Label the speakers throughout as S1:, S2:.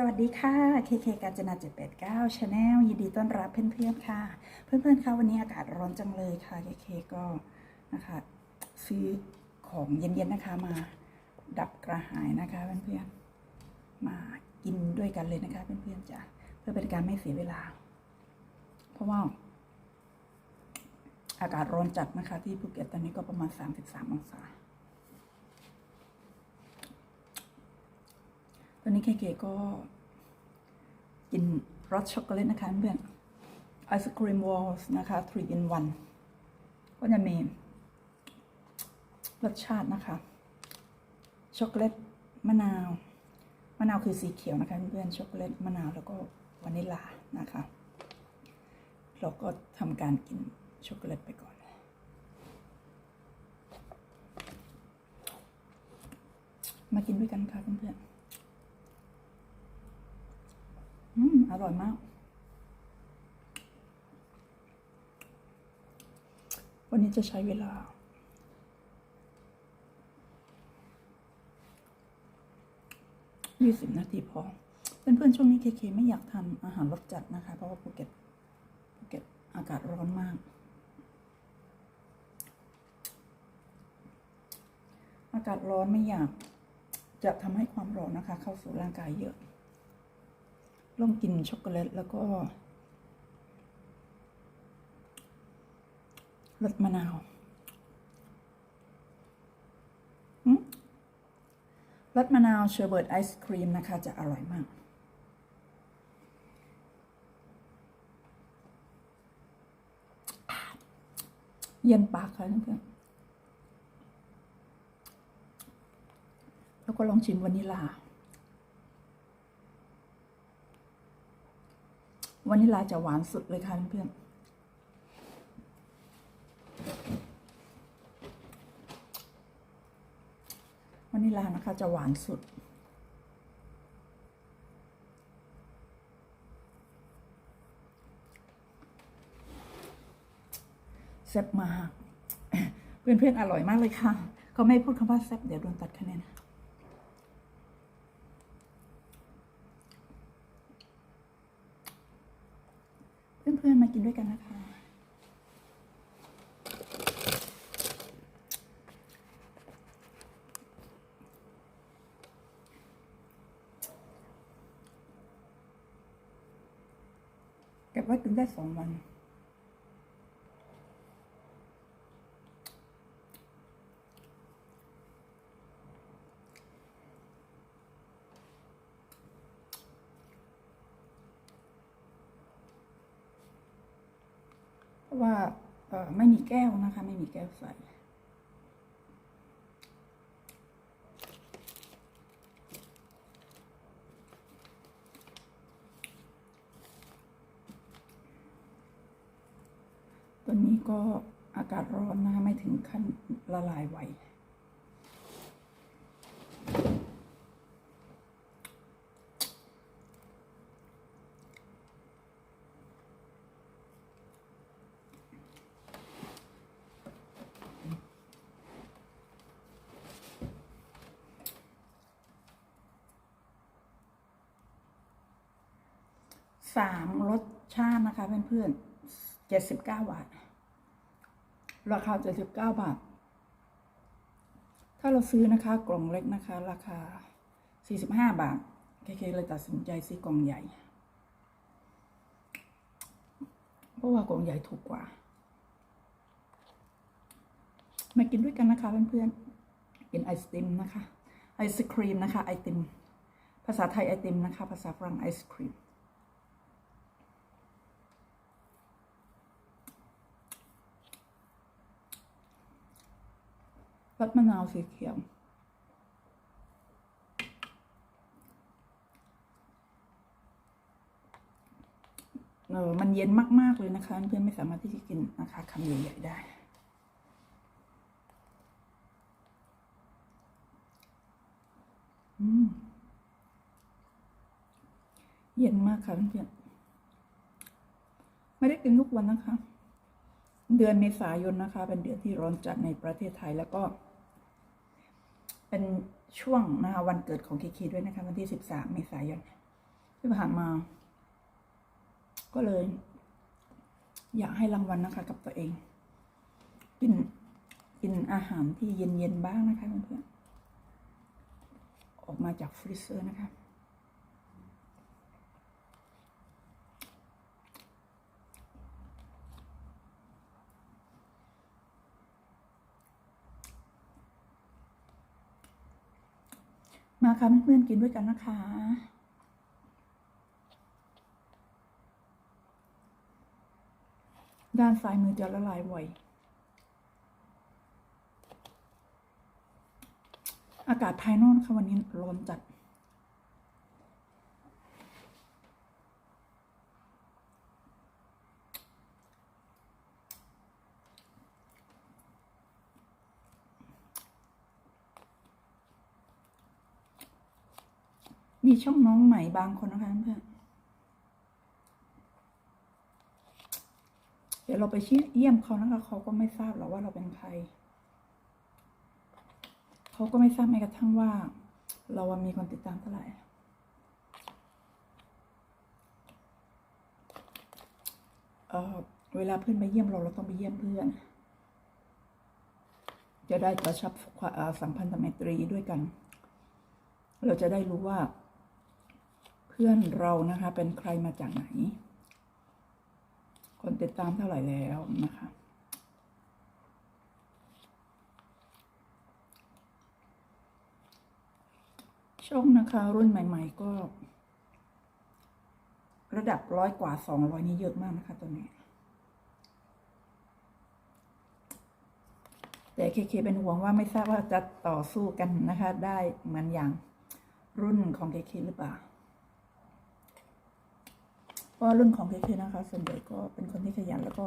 S1: สวัสดีค่ะเคเคกาญจนา789 Channel ยินดีต้อนรับเพื่อนๆค่ะ เพื่อนๆค่ะวันนี้อากาศร้อนจังเลยค่ะเคเคก็นะคะซื้อของเย็นๆนะคะมาดับกระหายนะคะเพื่อนๆมากินด้วยกันเลยนะคะเพื่อนๆจ้ะเพื่อเป็นการไม่เสียเวลา เพราะว่า อากาศร้อนจัดนะคะ ที่ภูเก็ตตอนนี้ก็ประมาณ 33 องศา ตอนนี้เคเคก็ กินรสช็อกโกแลตนะคะเพื่อนไอศครีมวอลส์นะคะ3 in 1ก็จะมีรสชาตินะคะ ช็อกโกแลตมะนาว มะนาวคือสีเขียวนะคะเพื่อนช็อกโกแลตมะนาวแล้วก็วานิลลานะคะเราก็ทำการกินช็อกโกแลตไปก่อน มากินด้วยกันค่ะเพื่อนๆ อร่อยมาก วันนี้จะใช้เวลา 20 นาทีพอ เพื่อนๆ ช่วงนี้เคเคไม่อยากทำอาหารรสจัดนะคะ เพราะว่าภูเก็ตภูเก็ตอากาศร้อนมาก อากาศร้อนไม่อยากจะทำให้ความร้อนนะคะ เข้าสู่ร่างกายเยอะ ลองกินช็อกโกแลตแล้วก็รสมะนาวรสมะนาวเชอร์เบิร์ตไอศครีมนะคะ จะอร่อยมาก เย็นปากค่ะเพื่อนแล้วก็ลองชิมวานิลลา วานิลลาจะหวานสุดเลยค่ะเพื่อนวานิลลานะคะจะหวานสุด แซ่บมาก เพื่อนๆอร่อยมากเลยค่ะเขาไม่พูดคำว่าแซ่บเดี๋ยวโดนตัดคะแนน เพื่อนๆ มากินด้วยกันนะคะ เก็บไว้กินได้สองวัน เพราะว่าเอ่อไม่มี แก้วนะคะ ไม่มีแก้วใส่ตัวนี้ก็อากาศร้อนนะคะไม่ถึงขั้นละลายไว สามรสชาตินะคะเพื่อนๆเจ็ดสิบเก้าบาท ราคาเจ็ดสิบเก้าบาท ถ้าเราซื้อนะคะกล่องเล็กนะคะ ราคาสี่สิบห้าบาทเคเคเลยตัดสินใจซื้อกล่องใหญ่ เพราะว่ากล่องใหญ่ถูกกว่า มากินด้วยกันนะคะเพื่อนๆ กินไอศติมนะคะ ไอศครีมนะคะ ไอติม ภาษาไทยไอติมนะคะ ภาษาฝรั่งไอศครีม รสมะนาวสีเขียว เออ มันเย็นมาก ๆ เลยนะคะ เพื่อนไม่สามารถที่จะกินนะคะคำใหญ่ ๆ ได้เย็นมากค่ะเพื่อนไม่ได้กินทุกวันนะคะ เดือนเมษายนนะคะ เป็นเดือนที่ร้อนจัดในประเทศไทยแล้วก็ เป็นช่วงนะคะวันเกิดของเคเคด้วยนะคะ วันที่13เมษายนที่ผ่านมา ก็เลย อยากให้รางวัลนะคะ กับตัวเอง กินกินอาหารที่เย็นๆบ้างนะคะเพื่อนๆออกมาจากฟรีเซอร์นะคะ มาค่ะเพื่อนๆกินด้วยกันนะคะ ด้านซ้ายมือจะละลายไวอากาศภายนอกค่ะวันนี้ร้อนจัด มีช่องน้องใหม่บางคนนะคะเพื่อนเดี๋ยวเราไปชี้เยี่ยมเขานะคะเขาก็ไม่ทราบหรอกว่าเราเป็นใคร เขาก็ไม่ทราบแม้กระทั่งว่า เรามีคนติดตามเท่าไหร่เออเวลาเพื่อนมาเยี่ยมเราเราต้องไปเยี่ยมเพื่อน จะได้กระชับความสัมพันธไมตรีด้วยกัน เราจะได้รู้ว่า พื่อนเรานะคะ เป็นใครมาจากไหน คนติดตามเท่าไหร่แล้วนะคะ ช่องนะคะ รุ่นใหม่ ๆ ก็ ระดับร้อยกว่าสองร้อยนี่เยอะมากนะคะตัวนี้ แต่เคเคเป็นห่วงว่าไม่ทราบว่าจะต่อสู้กันนะคะ ได้เหมือนอย่างรุ่นของเคเคหรือเปล่า เพราะรุ่นของเคเคนะคะ ส่วนใหญ่ก็เป็นคนที่ขยันแล้วก็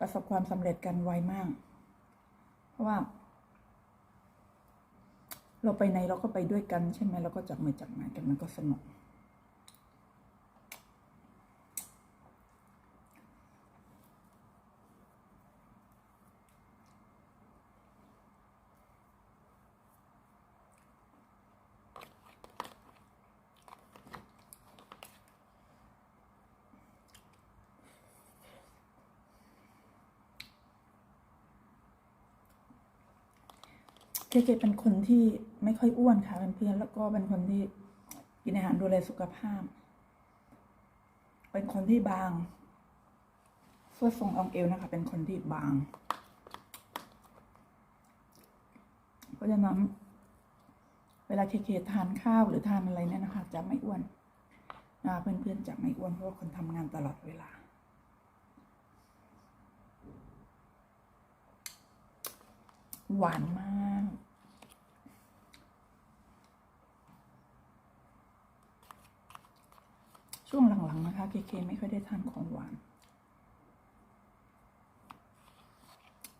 S1: ประสบความสำเร็จกันไวมาก เพราะว่า เราไปไหนเราก็ไปด้วยกันใช่ไหมเราก็จับมือจับไม้กันมันก็สนุก เคเคเป็นคนที่ไม่ค่อยอ้วนค่ะเพื่อนๆแล้วก็เป็นคนที่กินอาหารดูแลสุขภาพ เป็นคนที่บางส่วนทรงองเอวนะคะ เป็นคนที่บาง เพราะฉะนั้นเวลาเคเคทานข้าวหรือทานอะไรเนี่ยนะคะ จะไม่อ้วนนะเพื่อนๆจะไม่อ้วนเพราะว่าคนทำงานตลอดเวลาหวานมาก ช่วงหลังๆนะคะเคเคไม่ค่อยได้ทานของหวาน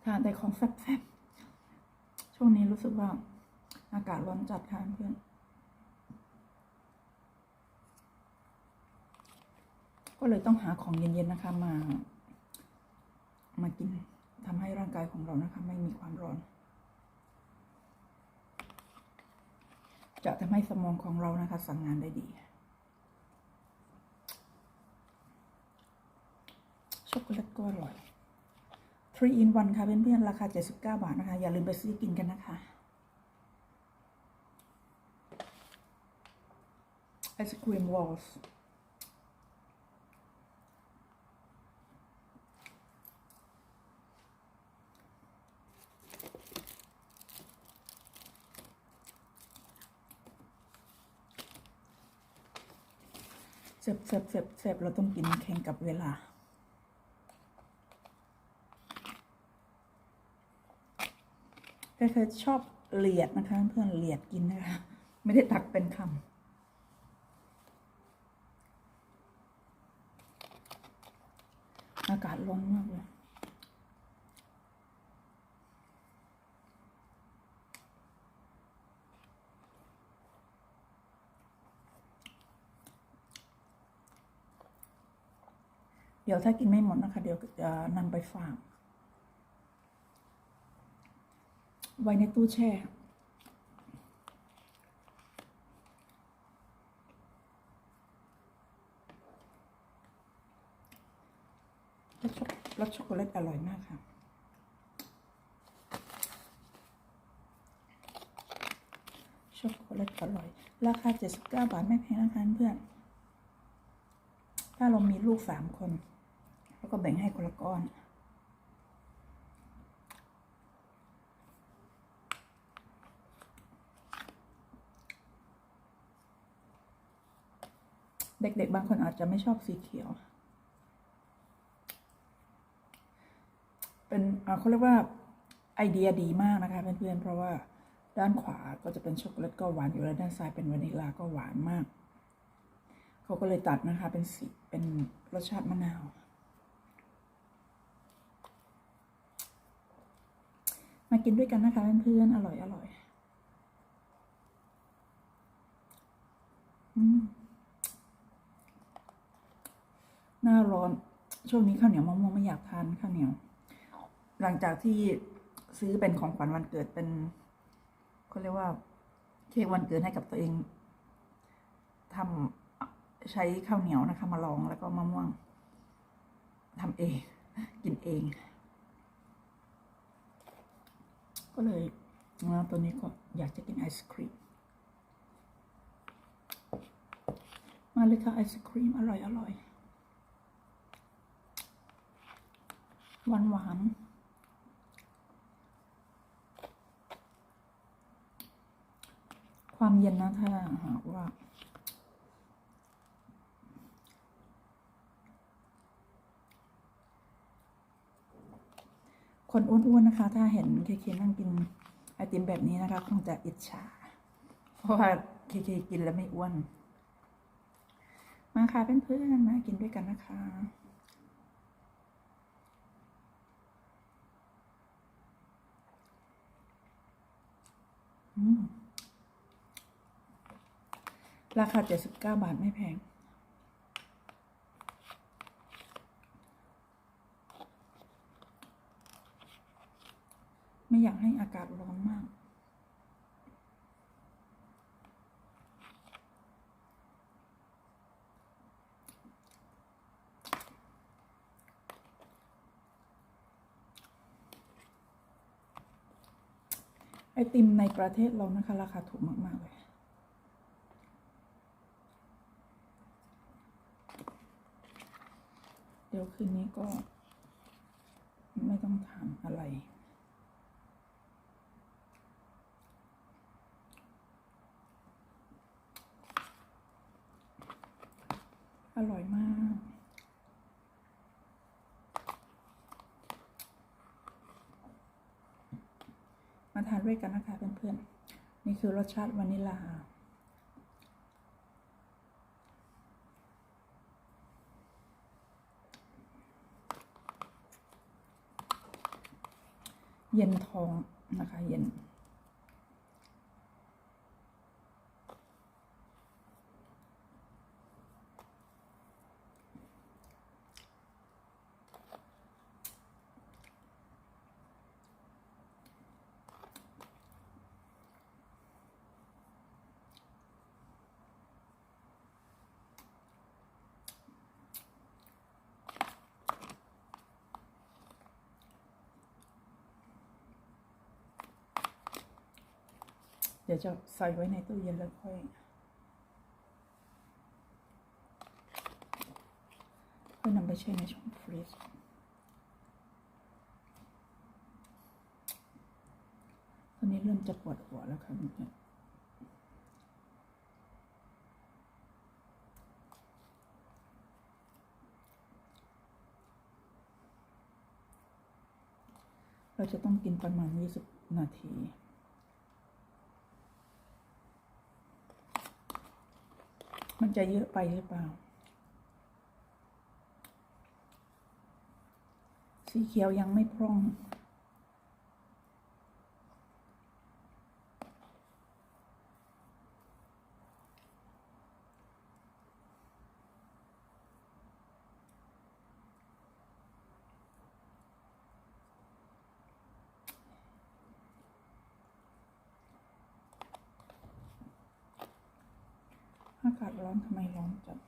S1: ทานแต่ของแซ่บๆ ช่วงนี้รู้สึกว่าอากาศร้อนจัดค่ะเพื่อนก็เลยต้องหาของเย็นๆนะคะมา มากินทำให้ร่างกายของเรานะคะ ไม่มีความร้อน จะทำให้สมองของเรานะคะสั่งงานได้ดี ช็อกโกแลตก็อร่อย3 in 1ค่ะเพื่อนๆราคา 79 บาทนะคะ อย่าลืมไปซื้อกินกันนะคะ ไอศครีมวอลส์เสบเสบเสบเสบเราต้องกินแข่งกับเวลา ก็คือชอบเหลียดนะคะ เพื่อนเหลียดกินนะคะ ไม่ได้ตักเป็นคำอากาศร้อนมากเลยเดี๋ยวถ้ากินไม่หมดนะคะ เดี๋ยวจะนำไปฝาก ไว้ในตู้แช่รสช็อกช็อกโกแลตอร่อยมากค่ะช็อกโกแลตอร่อย ราคา 79 บาท ไม่แพงนะคะเพื่อน ถ้าเรามีลูกสามคน แล้วก็แบ่งให้คนละก้อน เด็กๆ บางคนอาจจะไม่ชอบสีเขียว เป็นเขาเรียกว่าไอเดียดีมากนะคะเพื่อนๆ เพราะว่าด้านขวาก็จะเป็นช็อกโกแลตก็หวานอยู่แล้วด้านซ้ายเป็นวานิลลาก็หวานมาก เขาก็เลยตัดนะคะเป็นสีเป็นรสชาติมะนาว มากินด้วยกันนะคะเพื่อนๆ อร่อยอร่อยอืมห น้าร้อน ช่วงนี้ข้าวเหนียวมะม่วงไม่อยากทานข้าวเหนียว หลังจากที่ซื้อเป็นของขวัญวันเกิดเป็นเขาเรียกว่าเค้กวันเกิดให้กับตัวเองทำใช้ข้าวเหนียวนะคะ มาลองแล้วก็มะม่วงทำเอง กินเอง ก็เลยนะตัวนี้ก็อยากจะกินไอศครีมมาเลยค่ะไอศครีมอร่อยอร่อย หวานหวานความเย็นนะถ้าหากว่าคนอ้วนๆนะคะ ถ้าเห็นเคเคนั่งกินไอติมแบบนี้นะคะ คงจะอิจฉา เพราะว่าเคเคกินแล้วไม่อ้วน มาค่ะเพื่อนๆมากินด้วยกันนะคะ ราคา79บาทไม่แพง ไม่อยากให้อากาศร้อนมาก ไอติมในประเทศเรานะคะ ราคาถูกมาก ๆ เลย เดี๋ยวคืนนี้ก็ไม่ต้องทานอะไร อร่อยมาก มาทาน ด้วยกันนะคะเพื่อนๆ นี่คือรสชาติวานิลลาเย็นท้องนะคะเย็น เดี๋ยวจะใส่ไว้ในตู้เย็นแล้วค่อย ค่อยนำไปแช่ในช่องฟรีซตอนนี้เริ่มจะปวดหัวแล้วค่ะเพื่อนๆเราจะต้องกินประมาณ 20 นาที มันจะเยอะไปหรือเปล่า สีเขียวยังไม่พร่อง อากาศร้อนทำไมร้อนจัง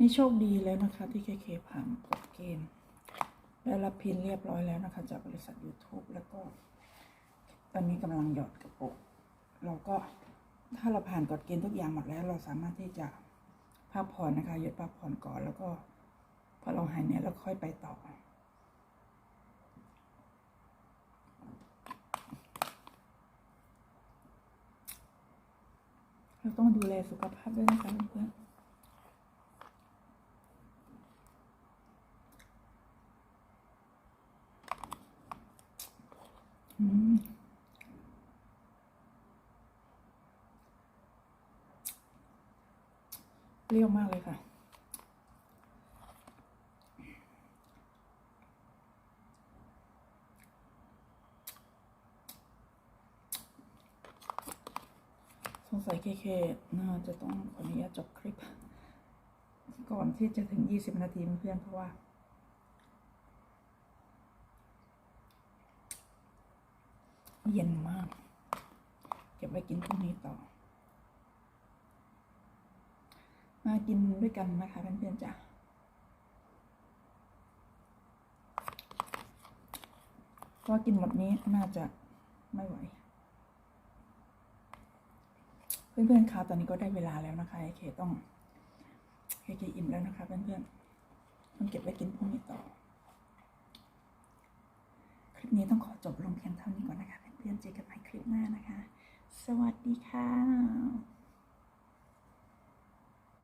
S1: นี่โชคดีแล้วนะคะที่เคเคผ่านกฎเกณฑ์ได้รับพินเรียบร้อยแล้วนะคะ จากบริษัท YouTube แล้วก็ ตอนนี้กำลังหยอดกระปุกเราก็ถ้าเราผ่านกฎเกณฑ์ทุกอย่างหมดแล้ว เราสามารถที่จะ พักผ่อนนะคะหยุดพักผ่อนก่อนแล้วก็พอเราหายเนื่ยแล้วค่อยไปต่อ เราต้องดูแลสุขภาพด้วยนะคะเพื่อนอืม เปรี้ยวมากเลยค่ะ สงสัยเคเคน่าจะต้องขออนุญาตจบคลิป ก่อนที่จะถึง 20 นาทีเพื่อนเพราะว่าเย็นมาก เก็บไว้กินพรุ่งนี้ต่อ มากินด้วยกันนะคะเพื่อนๆจ้ะเพราะว่ากินหมดนี้น่าจะไม่ไหว เพื่อนๆคะตอนนี้ก็ได้เวลาแล้วนะคะไอเคต้องเคเคอิ่มแล้วนะคะเพื่อนๆต้องเก็บไว้กินพรุ่งนี้ต่อ คลิปนี้ต้องขอจบลงเพียงเท่านี้ก่อนนะคะ เพื่อนๆเจอกันใหม่คลิปหน้านะคะ สวัสดีค่ะ